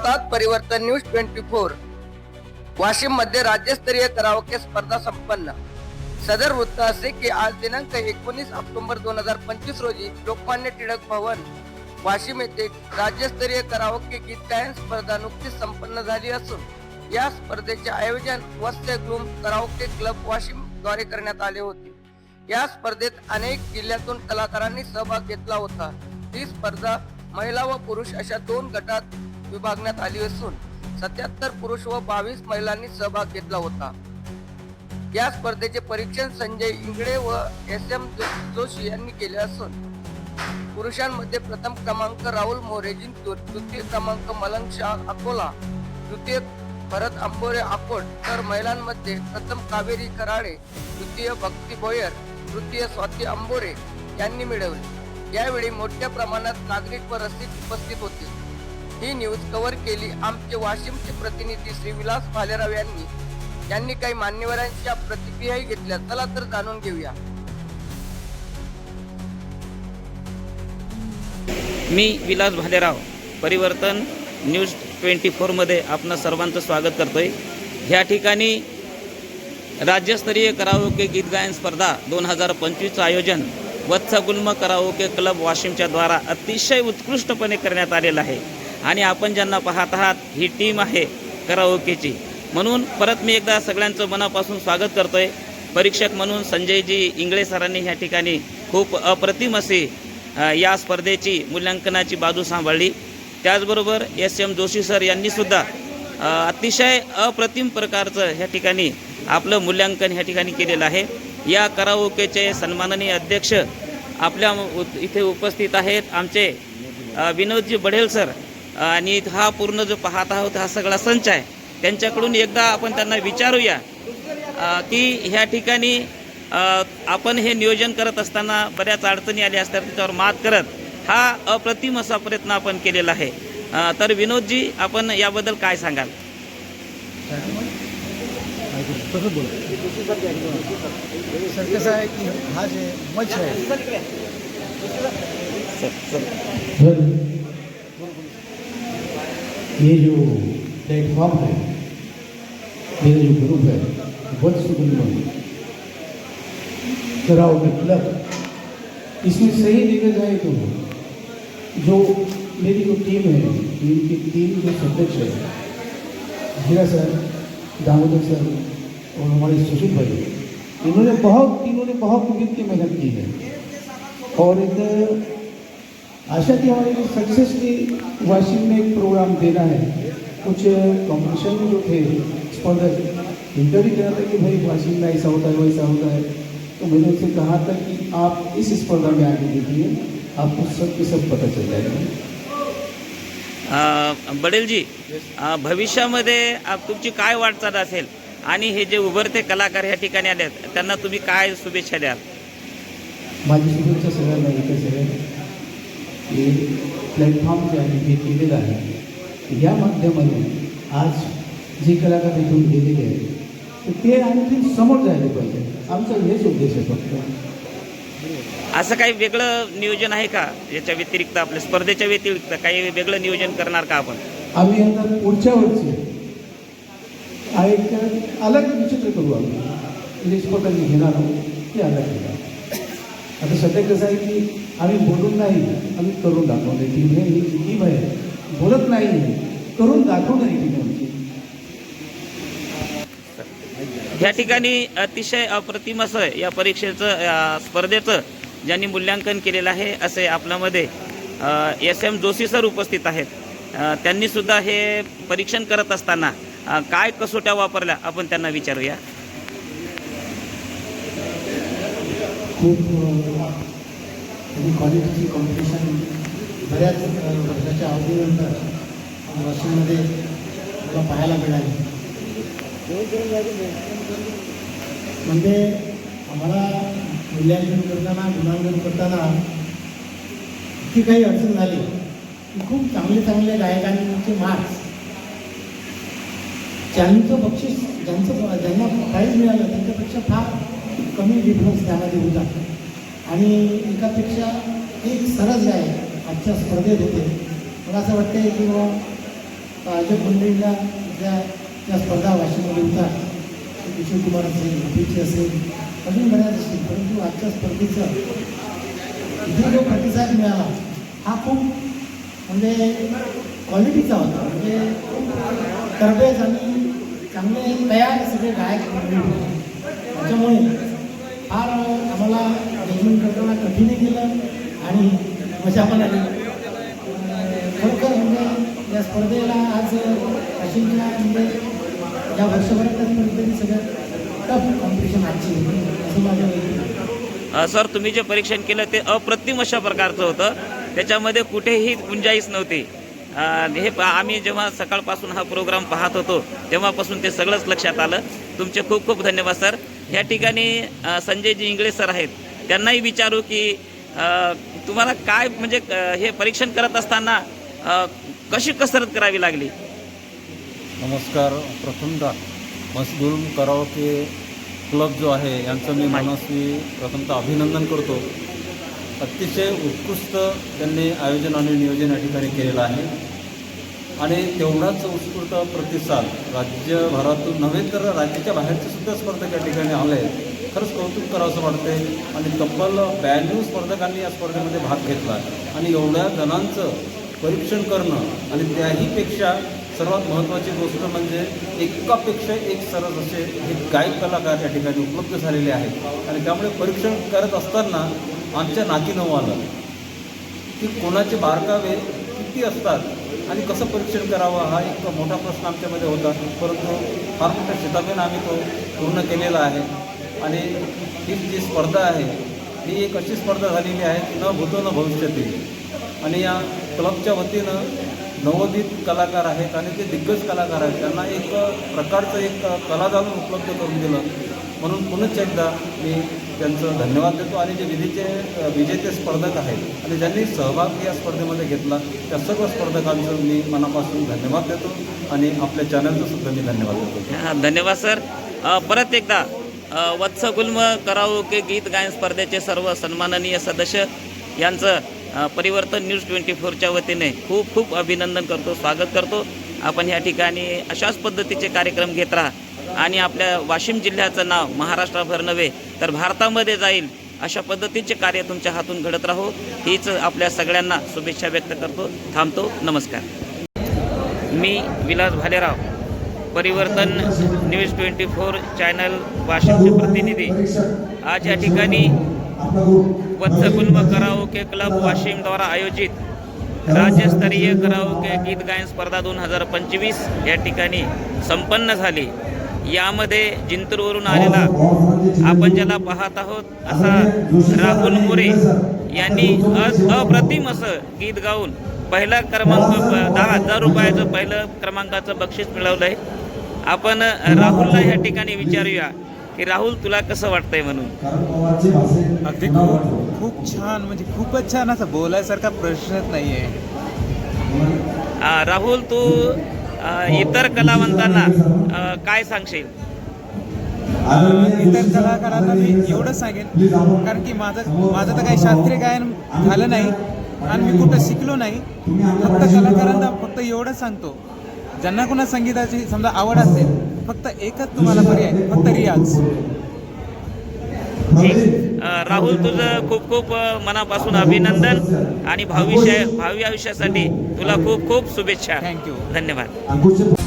पाहत आहात परिवर्तन न्यूज ट्वेंटी फोर. वाशिममध्ये राज्यस्तरीय करावके स्पर्धा संपन्न. सदर वृत्त असे की आज दिनांक एकोणीस ऑक्टोबर दोन हजार पंचवीस रोजी लोकमान्य टिळक भवन वाशिम येथे राज्यस्तरीय करावके गीत गायन स्पर्धा नुकतीच संपन्न झाली असून या स्पर्धेचे आयोजन वत्स्य ग्लूम करावके क्लब वाशिमद्वारे करण्यात आले होते. या स्पर्धेत अनेक जिल्ह्यातून कलाकारांनी सहभाग घेतला होता. ही स्पर्धा महिला व पुरुष अशा दोन गटात विभागण्यात आली असून सत्याहत्तर पुरुष व बावीस महिलांनी सहभाग घेतला होता. या स्पर्धेचे परीक्षण संजय इंगळे व एस एम जोशी यांनी केले असून पुरुषांमध्ये प्रथम क्रमांक राहुल मोरे जिंतूर द्वितीय क्रमांक मलंग शाह अकोला तृतीय भरत आंबोरे अकोट तर महिलांमध्ये प्रथम कावेरी कराळे द्वितीय भक्ती भोयर तृतीय स्वाती आंबोरे यांनी मिळवले. यावेळी मोठ्या प्रमाणात नागरिक व रसिक उपस्थित होते. ही न्यूज कव्हर केली आमचे वाशिमचे प्रतिनिधी श्री विलास भालेराव यांनी. यांनी काही मान्यवरांच्या प्रतिक्रियाही घेतल्या. चला तर जाणून घेऊया. मी विलास भालेराव परिवर्तन न्यूज ट्वेंटी फोरमध्ये आपण सर्वांचं स्वागत करतोय. ह्या ठिकाणी राज्यस्तरीय कराओके गीत गायन स्पर्धा दोन हजार पंचवीसचं आयोजन वत्सगुल्म कराओके क्लब वाशिमच्या द्वारा अतिशय उत्कृष्टपणे करण्यात आलेलं आहे. आणि आपण ज्यांना पाहत आहात ही टीम आहे कराओकेची म्हणून परत मी एकदा सगळ्यांचं मनापासून स्वागत करतोय. परीक्षक म्हणून संजयजी इंगळे सरांनी ह्या ठिकाणी खूप अप्रतिम अशी या स्पर्धेची मूल्यांकनाची बाजू सांभाळली. त्याचबरोबर एस एम जोशी सर यांनीसुद्धा अतिशय अप्रतिम प्रकारचं ह्या ठिकाणी आपलं मूल्यांकन ह्या ठिकाणी केलेलं आहे. या कराओकेचे सन्माननीय अध्यक्ष आपल्या इथे उपस्थित आहेत आमचे विनोदजी बढेल सर. आणि हा पूर्ण जो पाहत आहोत हा सगळा संच आहे. त्यांच्याकडून एकदा आपण त्यांना विचारूया की ह्या ठिकाणी आपण हे नियोजन करत असताना बऱ्याच अडचणी आल्या असतात त्याच्यावर मात करत हा अप्रतिम असा प्रयत्न आपण केलेला आहे. तर विनोदजी आपण याबद्दल काय सांगाल? सर कसं आहे की हा जे मंच आहे ये जो प्लेटफॉर्म है मेरा जो ग्रुप है वत्स कुंडल कराओगे क्लब इसमें सही देखा जाए तो जो मेरी जो टीम है टीम इनकी टीम जो सदस्य है, हीरा सर, दामोदर सर और हमारे सुशील भाई, इन्होंने बहुत तीनों ने बहुत की मेहनत की है। और एक आशा हमारी सक्सेस की वाशिम में एक प्रोग्राम देना है कुछ कंपटीशन में जो थे स्पर्धा इनका भी कहना था कि भाई वाशिम में ऐसा होता है वैसा होता है. तो मैंने उनसे कहा था कि आप इस स्पर्धा में आगे देखिए आपको सब के सब पता चल जाएगा। अ, बडेलजी अ, भविष्यामध्ये आप तुमची काय वाटचाल असेल? आणि हे जे उभरते कलाकार ह्या ठिकाणी आले आहेत, त्यांना तुम्ही काय शुभेच्छा द्याल? माझी शुभेच्छा सगळ्यांना की प्लॅटफॉर्म जे आहे हे केलेलं आहे. या माध्यमाने आज जे कलाकार इथून गेलेले आहेत तर ते आणखी समोर जायला पाहिजे. आमचा हेच उद्देश आहे फक्त. असं काही वेगळं नियोजन आहे का? याच्या व्यतिरिक्त आपल्या स्पर्धेच्या व्यतिरिक्त काही वेगळं नियोजन करणार का आपण? आम्ही आता पुढच्या वर्षी हा एक अलग विचित्र करू आम्ही म्हणजे स्पर्धा घेणार आहोत ते अलग आता सध्या कसं आहे की आम्ही बोलून नाही आम्ही करून दाखवणे टीम ही जी टीम आहे. बोलत नाही करून दाखवणार ही टीम आमची. या ठिकाणी अतिशय अप्रतिम असं या परीक्षेचं स्पर्धेचं ज्यांनी मूल्यांकन केलेलं आहे असे आपल्यामध्ये एस एम जोशी सर उपस्थित आहेत. त्यांनीसुद्धा हे परीक्षण करत असताना काय कसोट्या वापरल्या आपण त्यांना विचारूया. खूप आणि क्वालिटीची कॉम्पिटिशन बऱ्याच वर्षाच्या अवधीनंतर वर्षामध्ये मला पाहायला मिळाली. म्हणजे आम्हाला मूल्यांकन करताना गुणांकन करताना इतकी काही अडचण झाली की खूप चांगले चांगले गायकांचे मार्क्स. ज्यांचं बक्षीस ज्यांचं ज्यांना प्राईज मिळालं त्यांच्यापेक्षा फार कमी डिफरन्स त्यामध्ये होऊ होता आणि एकापेक्षा एक सरस आहे आजच्या स्पर्धेत होते. मला असं वाटतंय की बाबा आयोजक मंडळीला ज्या त्या स्पर्धा वाशिममध्ये होतात किशोर कुमार असेल अभिची असेल अजून बऱ्याच असतील परंतु आजच्या स्पर्धेचं इथे जो प्रतिसाद मिळाला. हा खूप म्हणजे क्वालिटीचा होता. म्हणजे तरबेज आणि चांगले तयार सगळे गायक मंडळी होते. त्याच्यामुळे फार जजमेंट केलं आणि मजा पण आली खरोखर म्हणजे या स्पर्धेला आज वाशिमच्या म्हणजे या वर्षभरात स्पर्धेची सगळ्यात टफ कॉम्पिटिशन आजची असं माझ्या सर तुम्ही जे परीक्षण केलं ते अप्रतिम अशा प्रकारचं होतं. त्याच्यामध्ये कुठेही गुंजाईश नव्हती. हे आम्ही जेव्हा सकाळपासून हा प्रोग्राम पाहत होतो तेव्हापासून ते सगळंच लक्षात आलं. तुमचे खूप खूप धन्यवाद सर. या ठिकाणी संजयजी इंगळे सर आहेत. त्यांनाही विचारू की तुम्हाला काय म्हणजे हे परीक्षण करत असताना कशी कसरत करावी लागली? नमस्कार प्रथमतः कराव कराओके क्लब जो आहे यांचं मी मनस्वी प्रथमतः अभिनंदन करतो. अतिशय उत्कृष्ट त्यांनी आयोजन आणि नियोजन या ठिकाणी केलेलं आहे. आणि तेवढाच उत्स्फूर्त प्रतिसाद राज्यभरातून नव्हे तर राज्याच्या बाहेरचे सुद्धा स्पर्धक या ठिकाणी आले आहेत. खरंच कौतुक करावंसं वाटते आणि तब्बल ब्याण्णव स्पर्धकांनी या स्पर्धेमध्ये भाग घेतला. आणि एवढ्या जणांचं परीक्षण करणं आणि त्याहीपेक्षा सर्वात महत्त्वाची गोष्ट म्हणजे एकापेक्षा एक सरस असे हे गायक कलाकार या ठिकाणी उपलब्ध झालेले आहेत. आणि त्यामुळे परीक्षण करत असताना आमच्या नातीनं हो आलं. की कोणाचे बारकावे किती असतात आणि कसं परीक्षण करावं हा एक मोठा प्रश्न आमच्यामध्ये होता. परंतु फार मोठ्या शेतातून आम्ही तो पूर्ण केलेला आहे. आणि ही जी स्पर्धा आहे ही एक अशी स्पर्धा झालेली आहे की न भूतो न भविष्यातील आणि या क्लबच्या वतीनं नवोदित कलाकार आहेत आणि ते दिग्गज कलाकार आहेत. त्यांना एक प्रकारचं एक कलादालन उपलब्ध करून दिलं. म्हणून पुनश्च एकदा मी त्यांचं धन्यवाद देतो आणि जे विजेचे विजेते स्पर्धक आहेत आणि ज्यांनी सहभाग या स्पर्धेमध्ये घेतला त्या सर्व स्पर्धकांचं मी मनापासून धन्यवाद देतो आणि आपल्या चॅनलचं सुद्धा मी धन्यवाद देतो. धन्यवाद सर. परत एकदा वत्सगुल्म वत्स कराओके गीत गायन स्पर्धेचे सर्व सन्माननीय सदस्य यांचं परिवर्तन न्यूज ट्वेंटी फोरच्या वतीने खूप खूप अभिनंदन करतो स्वागत करतो. आपण या ठिकाणी अशाच पद्धतीचे कार्यक्रम घेत राहा. आणि आपल्या वाशिम जिल्ह्याचं नाव महाराष्ट्राभर नव्हे तर भारतामध्ये जाईल अशा पद्धतीचे कार्य तुमच्या हातून घडत राहो. हीच आपल्या सगळ्यांना शुभेच्छा व्यक्त करतो थांबतो. नमस्कार. मी Vilas Bhalerao. Parivartan news twenty four channel वाशिमचे प्रतिनिधी. आज या ठिकाणी वत्सगुल्म कराओके क्लब वाशिमद्वारा आयोजित राज्यस्तरीय कराओके गीत गायन स्पर्धा दोन हजार पंचवीस या ठिकाणी संपन्न झाली. यामध्ये जिंतूरवरून आलेला आपण ज्याला पाहत आहोत असा राहुल मोरे यांनी अ- अप्रतिम असं गीत गाऊन पहिला क्रमांक दहा हजार रुपयाचं पहिलं क्रमांकाचं बक्षीस मिळवलं आहे आपण राहुलला या ठिकाणी विचारूया की राहुल तुला कसं वाटतंय म्हणून? अगदी खूप खूप छान म्हणजे खूपच छान असं बोलायसारखा प्रश्नच नाही आहे राहुल तू इतर कलावंतांना आ, काय सांगशील? इतर कलाकारांना मी एवढंच सांगेन कारण की माझं माझं तर काही शास्त्रीय गायन झालं नाही आणि मी कुठं शिकलो नाही फक्त कलाकारांना फक्त एवढंच सांगतो. ज्यांना कोणा संगीताची समजा आवड असेल फक्त एकच तुम्हाला पर्याय फक्त रियाज. राहुल तुझं खूप खूप आ, मनापासून अभिनंदन आणि भाविष्य भावी आयुष्यासाठी तुला खूप खूप शुभेच्छा. थँक्यू धन्यवाद.